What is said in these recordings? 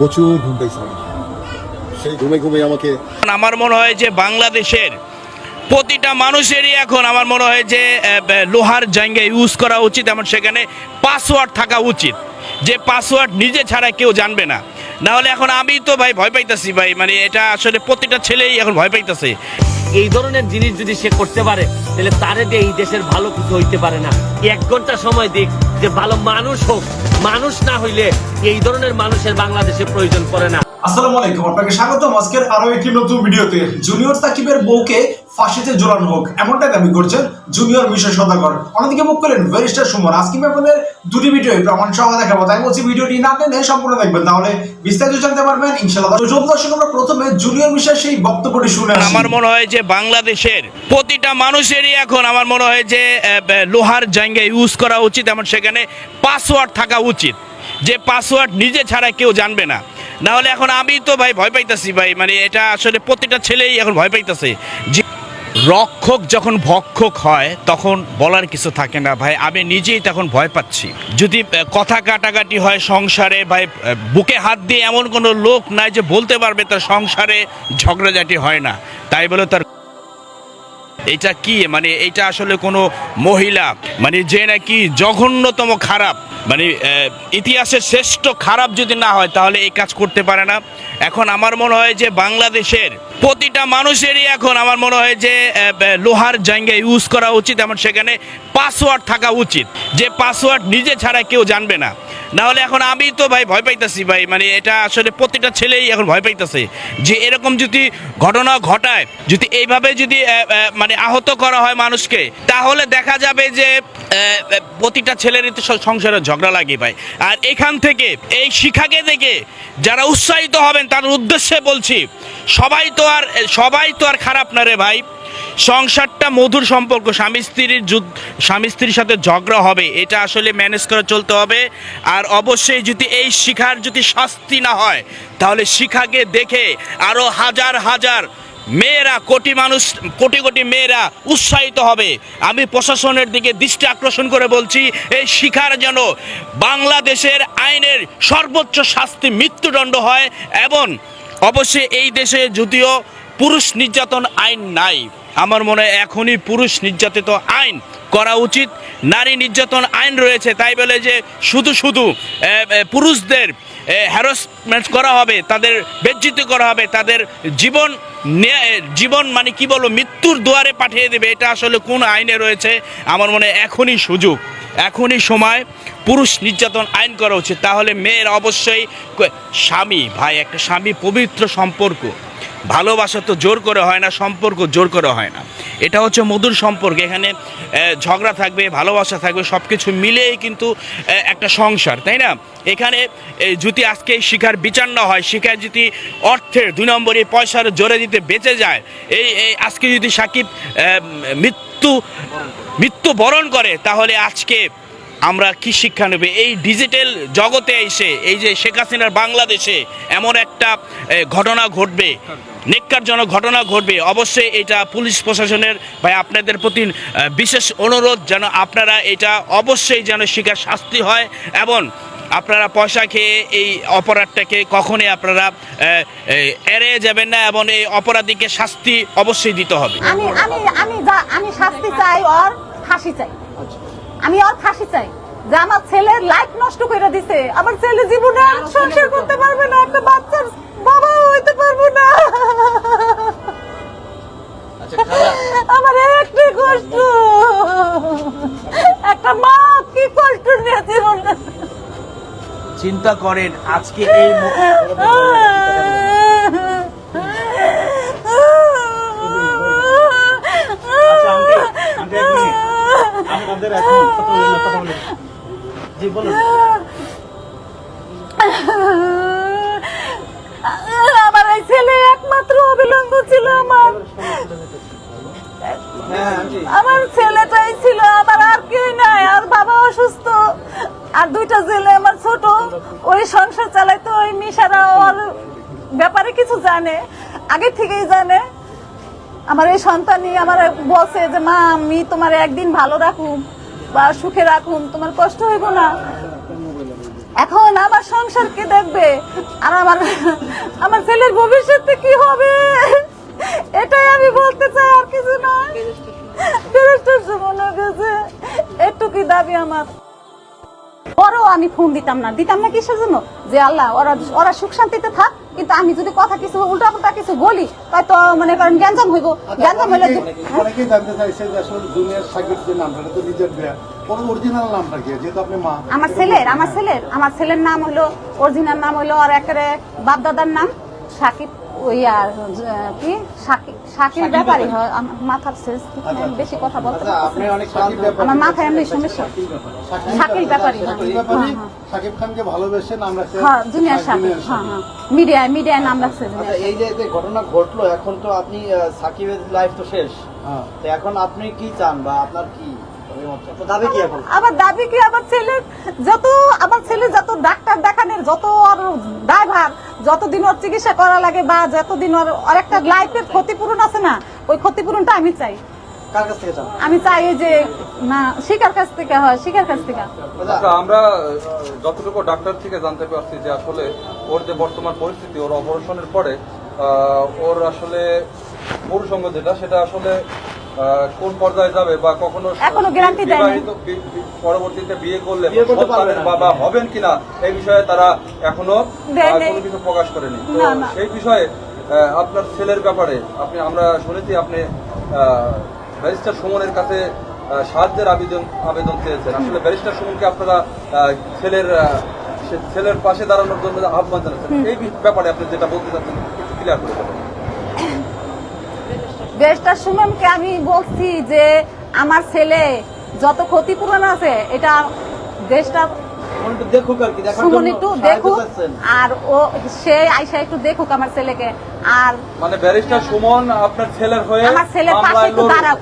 প্রচুর। সেই ঘুমে ঘুমে আমাকে আমার মনে হয় যে বাংলাদেশের প্রতিটা মানুষেরই এখন আমার মনে হয় যে লোহার জায়গা ইউজ করা উচিত এমন সেখানে পাসওয়ার্ড থাকা উচিত। যে পাসওয়ার্ড নিজে ছাড়া কেউ জানবে না। নাহলে এখন আমি তো ভাই ভয় পাইতেছি ভাই মানে এটা আসলে প্রতিটা ছেলেই এখন ভয় পাইতাছে। এই ধরনের জিনিস যদি সে করতে পারে, তাহলে তারে দিয়ে এই দেশের ভালো কিছু হইতে পারে না। এক ঘণ্টা সময় দিক, যে ভালো মানুষ হোক, মানুষ না হইলে এই ধরনের মানুষের বাংলাদেশে প্রয়োজন পড়ে না। আসসালামু আলাইকুম, আপনাকে স্বাগতম আজকের আরও একটি নতুন ভিডিওতে। জুনিয়র সাকিবের বউকে ফাঁসিতে ঝোলানো হোক এমনটা দাবি করছেন জুনিয়র মিশন সদাগর। অন্যদিকে মুখ করেন ব্যারিস্টার সুমন। আজকে আপনাদের দুটি ভিডিও প্রমাণ সহ দেখাবো। তাই বলছি ভিডিওটি না টেনে সম্পূর্ণ দেখবেন। তাহলে বিস্তারিত জানতে পারবেন, ইনশাআল্লাহ। তো দর্শক আমরা প্রথমে জুনিয়র মিশন সেই বক্তব্যটি শুনে আমার মনে হয় যে বাংলাদেশের প্রতিটা মানুষেরই এখন আমার মনে হয় যে লোহার জায়গা ইউজ করা উচিত এমন সেখানে পাসওয়ার্ড থাকা উচিত। যে পাসওয়ার্ড নিজে ছাড়া কেউ জানবে না। না হলে এখন আমি তো ভাই ভয় পাইতাছি ভাই। মানে এটা আসলে প্রতিটা ছেলেই এখন ভয় পাইতাছে। রক্ষক যখন ভক্ষক হয়, তখন বলার কিছু থাকে না। ভাই, আমি নিজেই তখন ভয় পাচ্ছি। যদি কথা কাটাকাটি হয় সংসারে, ভাই বুকে হাত দিয়ে এমন কোনো লোক নাই যে বলতে পারবে তার সংসারে ঝগড়াঝাটি হয় না। তাই বলে তার এটা কি? মানে এটা আসলে কোনো মহিলা? মানে যে নাকি জঘন্যতম খারাপ। মানে ইতিহাসের শ্রেষ্ঠ খারাপ যদি না হয়, তাহলে এই কাজ করতে পারে না। এখন আমার মনে হয় যে বাংলাদেশের প্রতিটা মানুষেরই এখন আমার মনে হয় যে লোহার জায়গা ইউজ করা উচিত এমন সেখানে পাসওয়ার্ড থাকা উচিত। যে পাসওয়ার্ড নিজে ছাড়া কেউ জানবে না। না হলে এখন আমি তো ভাই ভয় পাইতেছি ভাই মানে এটা আসলে প্রতিটা ছেলেই এখন ভয় পাইতেছে যে এরকম যদি ঘটনা ঘটায়, যদি এইভাবে যদি মানে আহত করা হয় মানুষকে, তাহলে দেখা যাবে যে প্রতিটা ছেলেরই তো সংসারে ঝগড়া লাগে ভাই। আর এখান থেকে, এই শিক্ষাকে দেখে যারা উৎসাহিত হবেন তার উদ্দেশ্যে বলছি, সবাই তো আর, সবাই তো আর খারাপ না রে ভাই। সংসারটা মধুর সম্পর্ক, স্বামী স্ত্রীর যুদ্ধ, স্বামী স্ত্রীর সাথে ঝগড়া হবে, এটা আসলে ম্যানেজ করে চলতে হবে। আর অবশ্যই যদি এই শিখার যদি শাস্তি না হয়, তাহলে শিখাকে দেখে আরও হাজার হাজার মেয়েরা, কোটি মানুষ, কোটি কোটি মেয়েরা উৎসাহিত হবে। আমি প্রশাসনের দিকে দৃষ্টি আকর্ষণ করে বলছি, এই শিখার যেন বাংলাদেশের আইনের সর্বোচ্চ শাস্তি মৃত্যুদণ্ড হয়, এবং অবশ্যই এই দেশে যদিও পুরুষ নির্যাতন আইন নাই। আমার মনে হয় এখনই পুরুষ নির্যাতিত আইন করা উচিত। নারী নির্যাতন আইন রয়েছে, তাই বলে যে শুধু শুধু পুরুষদের হ্যারাসমেন্ট করা হবে, তাদের বেজ্জিত করা হবে, তাদের জীবন জীবন মানে কি বলব, মৃত্যুর দুয়ারে পাঠিয়ে দেবে, এটা আসলে কোন আইনে রয়েছে, আমার মনে এখনই সুযোগ, এখনই সময় পুরুষ নির্যাতন আইন করা উচিত। তাহলে মেয়ের অবশ্যই স্বামী, ভাই, একটা স্বামী পবিত্র সম্পর্ক। ভালোবাসা তো জোর করে হয় না, সম্পর্ক জোর করে হয় না। এটা হচ্ছে মধুর সম্পর্ক, এখানে ঝগড়া থাকবে, ভালোবাসা থাকবে সব কিছু মিলেই কিন্তু একটা সংসার, তাই না? এখানে যদি আজকে শিকার বিচার না হয় শিকার যদি অর্থের দুই নম্বরে পয়সার জোরে দিতে বেঁচে যায়, এই আজকে যদি সাকিব মৃত্যু মৃত্যু বরণ করে, তাহলে আজকে আমরা কি শিক্ষা নেবে? এই ডিজিটাল জগতে এসে, এই যে শেখ হাসিনার বাংলাদেশে এমন একটা ঘটনা ঘটবে, নেককারজনক ঘটনা ঘটবে, অবশ্যই এটা পুলিশ প্রশাসনের, ভাই, আপনাদের প্রতি বিশেষ অনুরোধ যেন আপনারা এটা অবশ্যই যেন শিকার শাস্তি হয় এবং আপনারা পয়সা খেয়ে এই অপরাধটাকে কখনই আপনারা এড়িয়ে যাবেন না এবং এই অপরাধীকে শাস্তি অবশ্যই দিতে হবে। আমি আমি আমি আমি শাস্তি চাই, ওর ফাঁসি চাই। আমি আর ফাঁসি চাই। যে আমার ছেলের লাইফ নষ্ট করে দিছে আমার ছেলে জীবনে সংসার করতে পারবে না একটা বাচ্চার বাবা হইতে পারব না। আমার একটাই কষ্ট। একটা মা কি কষ্ট নিয়ে চিন্তা করেন আজকে এই আর দুইটা জেলে আমার ছোট, ওই সংসার চালাইতো, ওই মিশারা ওর ব্যাপারে কিছু জানে, আগে থেকেই জানে। আমার এই সন্তানই আমার বলছে যে, মা, আমি তোমার একদিন ভালো রাখুম বা সুখে রাখুম, তোমার কষ্ট হইব না। এখন আমার সংসার কে দেখবে, আর আমার আমার ছেলের ভবিষ্যতে কি হবে? এটাই আমি বলতে চাই, আর কিছু না একটু কি দাবি আমার। ওরও আমি ফোন দিতাম না। দিতাম না কিসের জন্য? যে আল্লাহ ওরা ওরা সুখ শান্তিতে থাক কিন্তু আমি যদি কথা কিছু উল্টা পাল্টা কিছু বলি তাই তো মনে করেন গ্যাঞ্জাম হইব। গ্যাঞ্জাম হইলে হ্যাঁ? অনেকেই জানতে চাইছে যে আসলে জুনিয়র সাকিব যে নামটা তো নিজের দেয়া। অরিজিনাল নামটা কি? যেহেতু আপনি মা। আমার ছেলের আমার ছেলের। আমার ছেলের নাম হলো অরিজিনাল নাম হলো আর একেবারে বাপ দাদার নাম সাকিব ওই আর কি? ব্যাপারই হয় মাথার সেন্স বেশি কথা বলতে আচ্ছা আমার মাথায় এমনি সমস্যা। শাকিল ব্যাপারী। শাকিল ব্যাপারী। শাকিব খানকে ভালোবেসে নাম রাখছে হ্যাঁ জুনিয়র সাকিব হ্যাঁ হ্যাঁ। মিডিয়ায় মিডিয়ায় নাম রাখছে আচ্ছা এই যে যে ঘটনা ঘটলো এখন তো আপনি সাকিবের লাইফ তো শেষ। হ্যাঁ। তো এখন আপনি কি চান বা আপনার কি অভিমত? দাবি কি এখন? আমার দাবি কি আমার ছেলে যত আমার ছেলে যত ডাক্তার দেখানোর যত ওর ড্রাইভার যতদিন ওর চিকিৎসা করা লাগে বা যতদিন ওর ওর একটা লাইফের ক্ষতিপূরণ আছে না ওই ক্ষতিপূরণটা আমি চাই। কার কাছ থেকে আমি চাই যে না শিকার কাছ থেকে হয় শিকার কাছ থেকে। আচ্ছা, আমরা যতটুকু ডাক্তার থেকে জানতে পারছি যে আসলে ওর যে বর্তমান পরিস্থিতি ওর অপারেশনের পরে ওর আসলে পুরুষঙ্গ যেটা সেটা আসলে কোন পর্যায়ে যাবে বা কখনো এখনও guarantee দেয়নি। পরবর্তীতে বিয়ে করলে সন্তানের বাবা হবেন কিনা এই বিষয়ে তারা এখনও কোনো কিছু প্রকাশ করেনি। তো। সেই বিষয়ে আপনার ছেলের ব্যাপারে আপনি আমরা শুনেছি আপনি ব্যারিস্টার সুমনের কাছে আহ, সাহায্যের আবেদন আবেদন চেয়েছেন। আসলে ব্যারিস্টার সুমনকে আপনারা আহ, ছেলের ছেলের পাশে দাঁড়ানোর জন্য আহ্বান জানাচ্ছেন এই ব্যাপারে আপনি যেটা বলতে চাচ্ছেন একটু ক্লিয়ার করে বলুন দেশটা সুমনকে আমি বলছি যে আমার ছেলে যত ক্ষতিপূরণ আছে এটা দেশটা সুমন একটু দেখুক। আর ও সে আইসা একটু দেখুক আমার ছেলেকে। আর মানে ব্যারিস্টার সুমন আপনার ছেলের হয়ে আমার ছেলের পাশে একটু দাঁড়াক,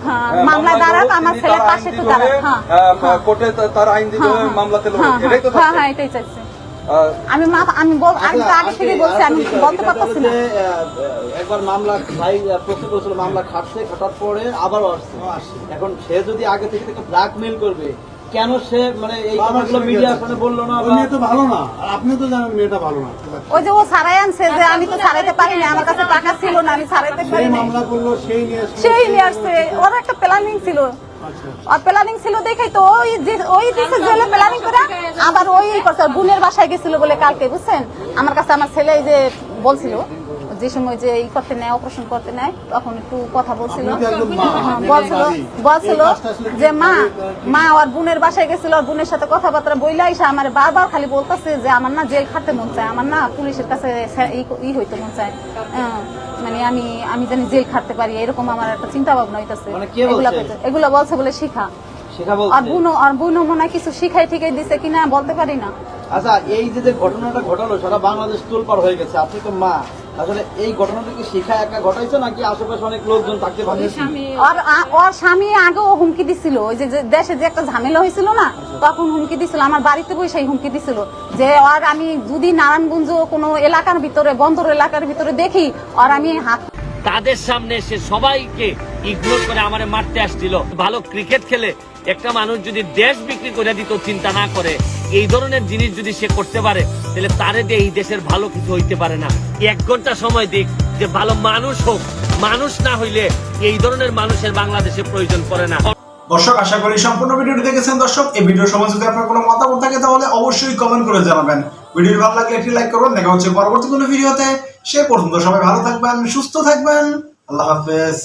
দাঁড়াক, আমার ছেলের পাশে একটু দাঁড়াক, হ্যাঁ। কোর্টে তার আইনজীবী। মামলাতে লড়ুক। এটাই তো হ্যাঁ, হ্যাঁ, এটাই চাইছি আমি মা- আমি বল আমি তো আচ্ছা, আগে থেকে বলছি আমি বলতে পারতেছি না। একবার মামলা ভাই প্রস্তুত করেছিল মামলা খাটছে খাটার পরে আবারও আসছে। এখন সে যদি আগে থেকে থেকে ব্ল্যাকমেল করবে কেন সে মানে এই কথাগুলো মিডিয়ার সামনে বলল না ওই মেয়ে তো ভালো না আর আপনি তো জানেন মেয়েটা ভালো না ওই যে ও ছাড়াই আনছে যে আমি তো ছাড়াইতে পারি না আমার কাছে টাকা ছিল না আমি ছাড়াইতে পারি না মামলা করল সেই নিয়ে সেই নিয়ে আসছে ওর একটা প্ল্যানিং ছিল। আচ্ছা। আর প্ল্যানিং ছিল দেখেই তো ওই যে- ওই দিছে জেলে প্ল্যানিং আবার ওই করছে বোনের বাসায় গেছিল বলে কালকে বুঝছেন? আমার কাছে আমার ছেলে যে বলছিল যে সময় যে ই করতে নেয় অপারেশন করতে নেয় তখন একটু কথা বলছিল। হ্যাঁ, বলছিল বলছিল যে মা মা আর বোনের বাসায় গেছিল আর বোনের সাথে কথাবার্তা বইলা এসে আমার বারবার খালি বলতেছে যে আমার না জেল খাটতে মন চায় আমার না পুলিশের কাছে ই- হইতে মন চায়। হ্যাঁ, মানে আমি আমি জানি জেল খাটতে পারি এরকম আমার একটা চিন্তা ভাবনা হইতেছে। মানে? এগুলা এগুলা বলছে বলে শিখা। আর বুনো আর বুনো মনে কিছু শিখাই ঠিকাই দিছে কিনা বলতে পারি না। আচ্ছা এই যে যে ঘটনাটা ঘটালো সারা বাংলাদেশ তোলপার হয়ে গেছে। আপনি তো মা। আসলে এই ঘটনাটা কি শিখা একা ঘটাইছে নাকি আশেপাশে অনেক লোকজন থাকতে পারে আর ওর স্বামী আগেও হুমকি দিছিল। ওই যে দেশে যে একটা ঝামেলা হয়েছিল না তখন হুমকি দিছিল। আমার বাড়িতে বসে হুমকি দিছিল যে আর আমি যদি নারায়ণগঞ্জ কোনো এলাকার ভিতরে বন্দর এলাকার ভিতরে দেখি আর আমি হাত তাদের সামনে সে সবাইকে ইগনোর করে আমারে মারতে আসছিল। ভালো ক্রিকেট খেলে একটা মানুষ যদি দেশ বিক্রি করে দিত, চিন্তা না করে। এই ধরনের জিনিস যদি সে করতে পারে, তাহলে তারে দিয়ে এই দেশের ভালো কিছু হইতে পারে না। এক ঘণ্টা সময় দিক, যে ভালো মানুষ হোক, মানুষ না হইলে এই ধরনের মানুষের বাংলাদেশে প্রয়োজন পড়ে না। দর্শক, আশা করি সম্পূর্ণ ভিডিওটি দেখেছেন। দর্শক, এই ভিডিওর সময় যদি আপনার কোনো মতামত থাকে, তাহলে অবশ্যই কমেন্ট করে জানাবেন। ভিডিওটি ভালো লাগলে একটি লাইক করবেন দেখা হচ্ছে পরবর্তী কোনো ভিডিওতে। সে পর্যন্ত সবাই ভালো থাকবেন, সুস্থ থাকবেন। আল্লাহ হাফেজ।